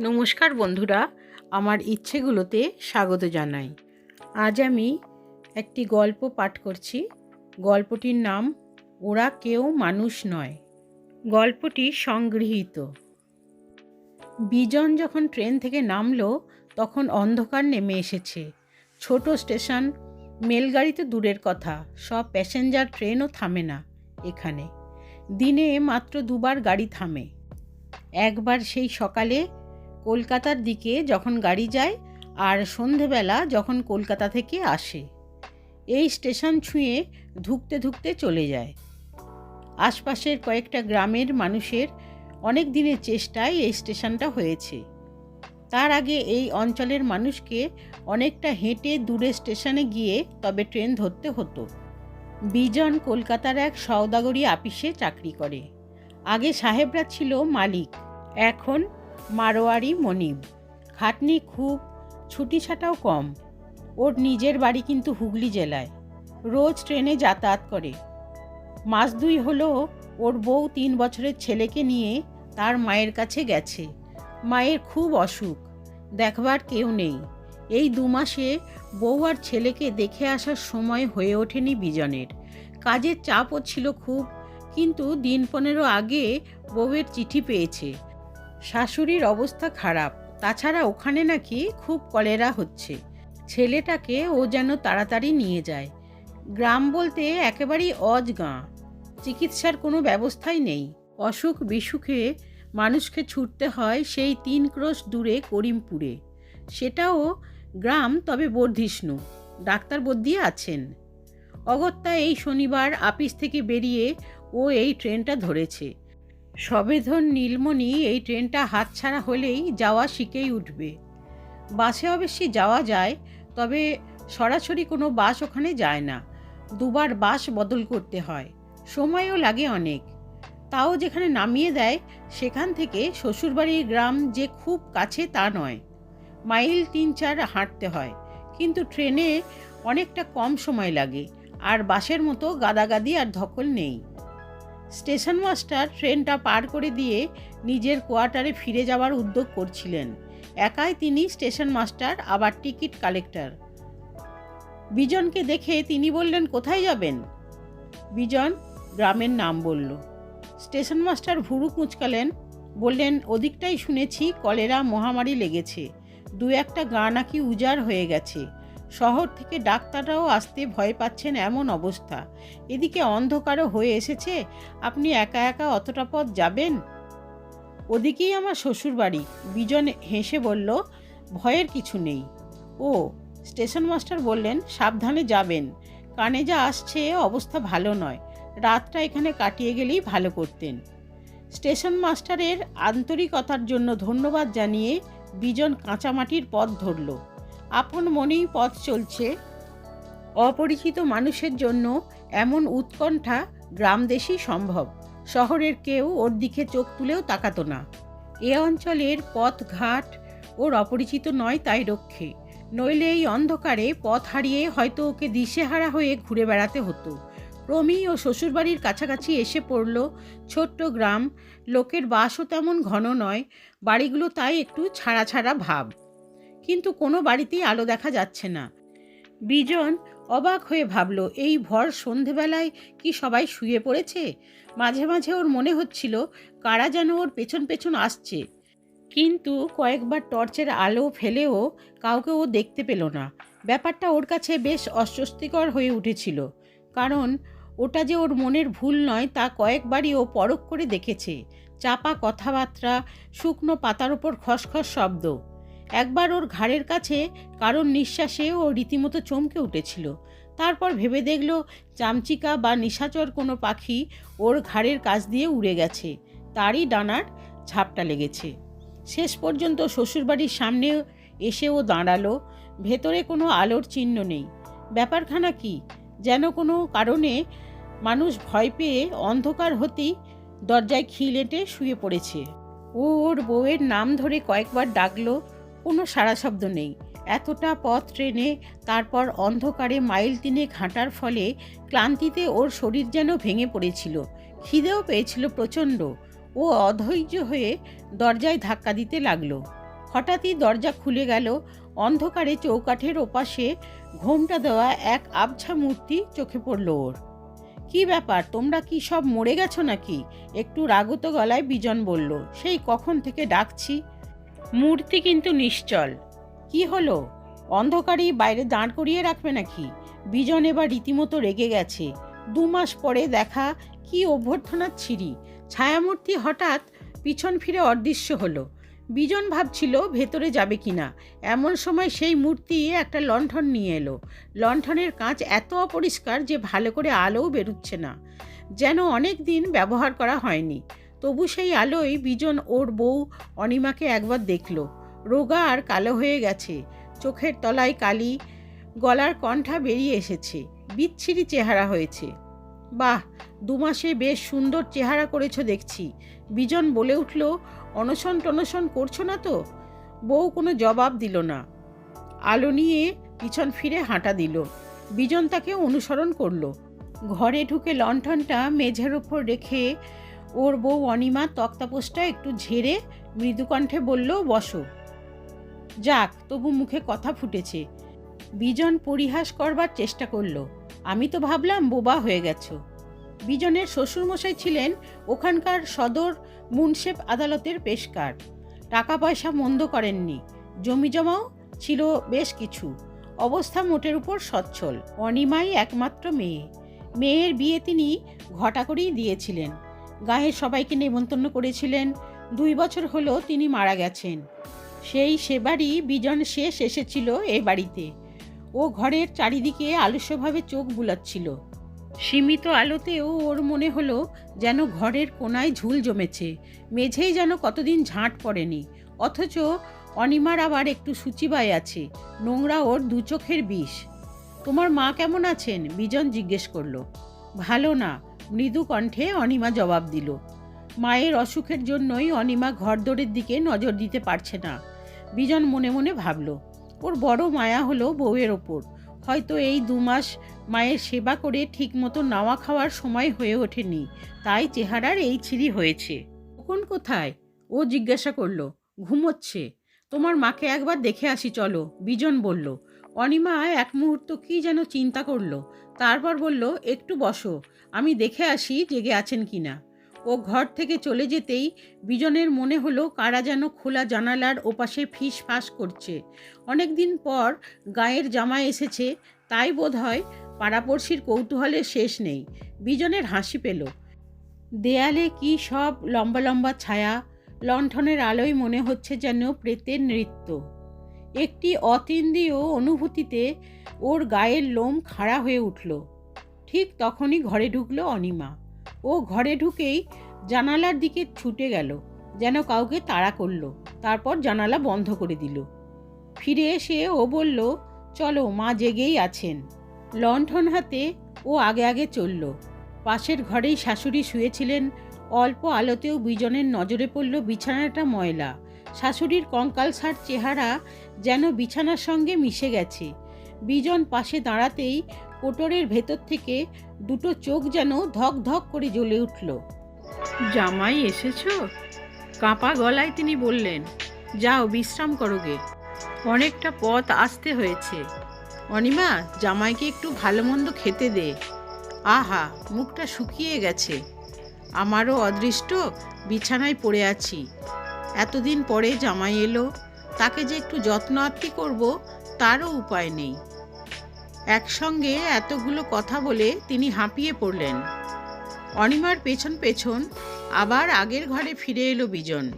নমস্কার বন্ধুরা, আমার ইচ্ছেগুলোতে স্বাগত জানাই। আজ আমি একটি গল্প পাঠ করছি। গল্পটির নাম, ওরা কেউ মানুষ নয়। গল্পটি সংগৃহীত। বিজন যখন ট্রেন থেকে নামলো, তখন অন্ধকার নেমে এসেছে। ছোট স্টেশন মেলগাড়ি তো দূরের কথা, সব প্যাসেঞ্জার ট্রেনও থামে না এখানে। দিনে মাত্র দুবার গাড়ি থামে। একবার সেই সকালে কলকাতার দিকে যখন গাড়ি যায় আর সন্ধেবেলা যখন কলকাতা থেকে আসে, এই স্টেশন ছুঁয়ে ধুকতে ধুকতে চলে যায়। আশপাশের কয়েকটা গ্রামের মানুষের অনেক দিনের চেষ্টায় এই স্টেশনটা হয়েছে। তার আগে এই অঞ্চলের মানুষকে অনেকটা হেঁটে দূরে স্টেশনে গিয়ে তবে ট্রেন ধরতে হতো। বিজন কলকাতার এক সওদাগরি আপিসে চাকরি করে। আগে সাহেবরা ছিল মালিক, এখন মারোয়ারি মনিব। খাটনি খুব, ছুটি ছাটাও কম। ওর নিজের বাড়ি কিন্তু হুগলি জেলায়। রোজ ট্রেনে যাতায়াত করে। মাস দুই হলো ওর বউ তিন বছরের ছেলেকে নিয়ে তার মায়ের কাছে গেছে। মায়ের খুব অসুখ। দেখবার কেউ নেই। এই দু মাসে বউ আর ছেলেকে দেখে আসার সময় হয়ে ওঠেনি বিজনের। কাজের চাপও ছিল খুব, কিন্তু দিন পনেরো আগে বউয়ের চিঠি পেয়েছে। শাশুড়ির অবস্থা খারাপ। তাছাড়া ওখানে নাকি খুব কলেরা হচ্ছে। ছেলেটাকে ও যেন তাড়াতাড়ি নিয়ে যায়। গ্রাম বলতে একেবারেই অজ গাঁ। চিকিৎসার কোনো ব্যবস্থাই নেই। অসুখ বিসুখে মানুষকে ছুটতে হয় সেই তিন ক্রোশ দূরে করিমপুরে। সেটাও গ্রাম তবে বর্ধিষ্ণু। ডাক্তার বদ্যিয়ে আছেন। অগত্যা এই শনিবার আপিস থেকে বেরিয়ে ও এই ট্রেনটা ধরেছে। সবেধন নীলমণি এই ট্রেনটা হাতছাড়া হলেই যাওয়া শিখেই উঠবে। বাসে অবশ্যই যাওয়া যায়, তবে সরাসরি কোনো বাস ওখানে যায় না। দুবার বাস বদল করতে হয়। সময়ও লাগে অনেক। তাও যেখানে নামিয়ে দেয়, সেখান থেকে শ্বশুরবাড়ির গ্রাম যে খুব কাছে তা নয়। মাইল তিন চার হাঁটতে হয়, কিন্তু ট্রেনে অনেকটা কম সময় লাগে, আর বাসের মতো গাদাগাদি আর ধকল নেই। স্টেশন মাস্টার ট্রেনটা পার করে দিয়ে নিজের কোয়ার্টারে ফিরে যাওয়ার উদ্যোগ করছিলেন। একাই তিনি স্টেশন মাস্টার, আবার টিকিট কালেক্টর। বিজনকে দেখে তিনি বললেন, কোথায় যাবেন? বিজন গ্রামের নাম বলল। স্টেশন মাস্টার ভুরু কুঁচকালেন, বললেন, ওদিকটাই শুনেছি কলেরা মহামারী লেগেছে। দু একটা গা নাকি উজাড় হয়ে গেছে। শহর থেকে ডাক্তাররাও আসতে ভয় পাচ্ছেন এমন অবস্থা। এদিকে অন্ধকারও হয়ে এসেছে। আপনি একা একা অতটা পথ যাবেন? ওদিকেই আমার শ্বশুর বাড়ি বিজন হেসে বলল, ভয়ের কিছু নেই। ও, স্টেশন মাস্টার বললেন, সাবধানে যাবেন। কানে যা আসছে অবস্থা ভালো নয়। রাতটা এখানে কাটিয়ে গেলেই ভালো করতেন। স্টেশন মাস্টারের আন্তরিকতার জন্য ধন্যবাদ জানিয়ে বিজন কাঁচামাটির পথ ধরল। আপন মনেই পথ চলছে। অপরিচিত মানুষের জন্য এমন উৎকণ্ঠা গ্রামদেশেই সম্ভব। শহরের কেউ ওর দিকে চোখ তুলেও তাকাতো না। এ অঞ্চলের পথ ঘাট ওর অপরিচিত নয় তাই রক্ষে। নইলে এই অন্ধকারে পথ হারিয়ে হয়তো ওকে দিশেহারা হয়ে ঘুরে বেড়াতে হতো। ক্রমেই ও শ্বশুরবাড়ির কাছাকাছি এসে পড়ল। ছোট্ট গ্রাম, লোকের বাসও তেমন ঘন নয়, বাড়িগুলো তাই একটু ছাড়া ছাড়া ভাব। কিন্তু কোনো বাড়িতেই আলো দেখা যাচ্ছে না। বিজন অবাক হয়ে ভাবল, এই ভর সন্ধেবেলায় কি সবাই শুয়ে পড়েছে? মাঝে মাঝে ওর মনে হচ্ছিল কারা যেন ওর পেছন পেছন আসছে। কিন্তু কয়েকবার টর্চের আলো ফেলেও কাউকে ও দেখতে পেল না। ব্যাপারটা ওর কাছে বেশ অস্বস্তিকর হয়ে উঠেছিল। কারণ ওটা যে ওর মনের ভুল নয়, তা কয়েকবারই ও পরখ করে দেখেছে। চাপা কথাবার্তা, শুকনো পাতার ওপর খসখস শব্দ। একবার ওর ঘাড়ের কাছে কারণ নিঃশ্বাসে ও রীতিমতো চমকে উঠেছিল। তারপর ভেবে দেখল চামচিকা বা নিশাচর কোনো পাখি ওর ঘাড়ের কাছ দিয়ে উড়ে গেছে। তারই ডানার ঝাপটা লেগেছে। শেষ পর্যন্ত শ্বশুরবাড়ির সামনে এসে ও দাঁড়াল। ভেতরে কোনো আলোর চিহ্ন নেই। ব্যাপারখানা কি? যেন কোনো কারণে মানুষ ভয় পেয়ে অন্ধকার হতেই দরজায় খিল এঁটে শুয়ে পড়েছে। ও ওর বউয়ের নাম ধরে কয়েকবার ডাকলো। কোনো সাড়া শব্দ নেই। এতটা পথ ট্রেনে তারপর অন্ধকারে মাইল তিনে ঘাঁটার ফলে ক্লান্তিতে ওর শরীর যেন ভেঙে পড়েছিল। খিদেও পেয়েছিল প্রচণ্ড। ও অধৈর্য হয়ে দরজায় ধাক্কা দিতে লাগল। হঠাৎই দরজা খুলে গেল। অন্ধকারে চৌকাঠের ওপাশে ঘোমটা দেওয়া এক আবছা মূর্তি চোখে পড়ল ওর। কি ব্যাপার, তোমরা কি সব মরে গেছো নাকি? একটু রাগত গলায় বিজন বলল। সেই কখন থেকে ডাকছি? মূর্তি কিন্তু নিশ্চল। কি হলো? অন্ধকারেই বাইরে দাঁড় করিয়ে রাখবে নাকি? বিজন এবার রীতিমতো রেগে গেছে। দু মাস পরে দেখা কি অভ্যর্থনার ছিরি ছায়ামূর্তি হঠাৎ পিছন ফিরে অদৃশ্য হলো। বিজন ভাবছিল ভেতরে যাবে কিনা। এমন সময় সেই মূর্তি একটা লণ্ঠন নিয়ে এলো। লণ্ঠনের কাঁচ এত অপরিষ্কার যে ভালো করে আলোও বেরুচ্ছে না। যেন অনেক দিন ব্যবহার করা হয়নি। তবু সেই আলোয় বিজন ওর বউ অনিমাকে একবার দেখল। রোগা আর কালো হয়ে গেছে। চোখের তলায় কালি, গলার কণ্ঠা বেরিয়ে এসেছে। বিচ্ছিরি চেহারা হয়েছে। বাহ, দু মাসে বেশ সুন্দর চেহারা করেছ দেখছি। বিজন বলে উঠল, অনশন টনশন করছ না তো? বউ কোনো জবাব দিল না। আলো নিয়ে পিছন ফিরে হাঁটা দিল। বিজন তাকে অনুসরণ করল। ঘরে ঢুকে লণ্ঠনটা মেঝের ওপর রেখে ওর বউ অনিমা তক্তাপোষটা একটু ঝেড়ে মৃদুকণ্ঠে বলল, বসো। যাক, তবু মুখে কথা ফুটেছে। বিজন পরিহাস করবার চেষ্টা করল। আমি তো ভাবলাম বোবা হয়ে গেছো। বিজনের শ্বশুরমশাই ছিলেন ওখানকার সদর মুন্সেফ আদালতের পেশকার। টাকা পয়সা মন্দ করেননি। জমি জমাও ছিল বেশ কিছু। অবস্থা মোটের উপর সচ্ছল। অনিমাই একমাত্র মেয়ে। মেয়ের বিয়ে তিনি ঘটা করেই দিয়েছিলেন। গায়ের সবাইকে নেমন্তন্ন করেছিলেন। দুই বছর হলো তিনি মারা গেছেন। সেই সেবারই বিজন শেষ এসেছিল এ বাড়িতে। ও ঘরের চারিদিকে আলস্যভাবে চোখ বুলাচ্ছিল। সীমিত আলোতেও ওর মনে হলো যেন ঘরের কোনায় ঝুল জমেছে। মেঝেই যেন কতদিন ঝাঁট পড়েনি। অথচ অনিমার আবার একটু সূচিবায় আছে। নোংরা ওর দু চোখের বিষ। তোমার মা কেমন আছেন? বিজন জিজ্ঞেস করল। ভালো না। মৃদু কণ্ঠে অনিমা জবাব দিল। মায়ের অসুখের জন্যই অনিমা ঘরদোরের দিকে নজর দিতে পারছে না। বিজন মনে মনে ভাবল, ওর বড় মায়া হলো বউয়ের ওপর। হয়তো এই দু মাস মায়ের সেবা করে ঠিকমতো নাওয়া খাওয়ার সময় হয়ে ওঠেনি। তাই চেহারার এই ছিরি হয়েছে। কোন কোথায়? ও জিজ্ঞাসা করল, ঘুমোচ্ছে। তোমার মাকে একবার দেখে আসি, চলো। বিজন বলল অনিমা এক মুহূর্ত কি যেন চিন্তা করল। তারপর বলল, একটু বসো, আমি দেখে আসি জেগে আছেন কি না। ও ঘর থেকে চলে যেতেই বিজনের মনে হলো কারা যেন খোলা জানালার ওপাশে ফিস ফাঁস করছে। অনেক দিন পর গায়ের জামা এসেছে, তাই বোধ হয় পাড়াপড়শির কৌতূহলের শেষ নেই। বিজনের হাসি পেল। দেয়ালে কি সব লম্বা লম্বা ছায়া, লণ্ঠনের আলোয় মনে হচ্ছে যেন প্রেতের নৃত্য। একটি অতীন্দ্রিয় অনুভূতিতে ওর গায়ের লোম খাড়া হয়ে উঠল। ঠিক তখনই ঘরে ঢুকলো অনিমা। ও ঘরে ঢুকেই জানালার দিকে ছুটে গেল, যেন কাউকে তাড়া করল। তারপর জানালা বন্ধ করে দিল। ফিরে এসে ও বলল, চলো, মা জেগেই আছেন। লণ্ঠন হাতে ও আগে আগে চলল। পাশের ঘরেই শাশুড়ি শুয়েছিলেন। অল্প আলোতেও বিজনের নজরে পড়ল বিছানাটা ময়লা। শাশুড়ির কঙ্কালসার চেহারা যেন বিছানার সঙ্গে মিশে গেছে। বিজন পাশে দাঁড়াতেই কোটরের ভেতর থেকে দুটো চোখ যেন ধক ধক করে জ্বলে উঠল। জামাই এসেছ? কাঁপা গলায় তিনি বললেন, যাও, বিশ্রাম করোগে অনেকটা পথ আসতে হয়েছে। অনিমা, জামাইকে একটু ভালো মন্দ খেতে দে। আহা, মুখটা শুকিয়ে গেছে। আমারও অদৃষ্ট, বিছানায় পড়ে আছি। এতদিন পরে জামাই এলো, তাকে যে একটু যত্ন আত্মি করব, তারও উপায় নেই। একসঙ্গে এতগুলো কথা বলে তিনি হাঁপিয়ে পড়লেন। অনিমার পেছন পেছন আবার আগের ঘরে ফিরে এলো বিজন।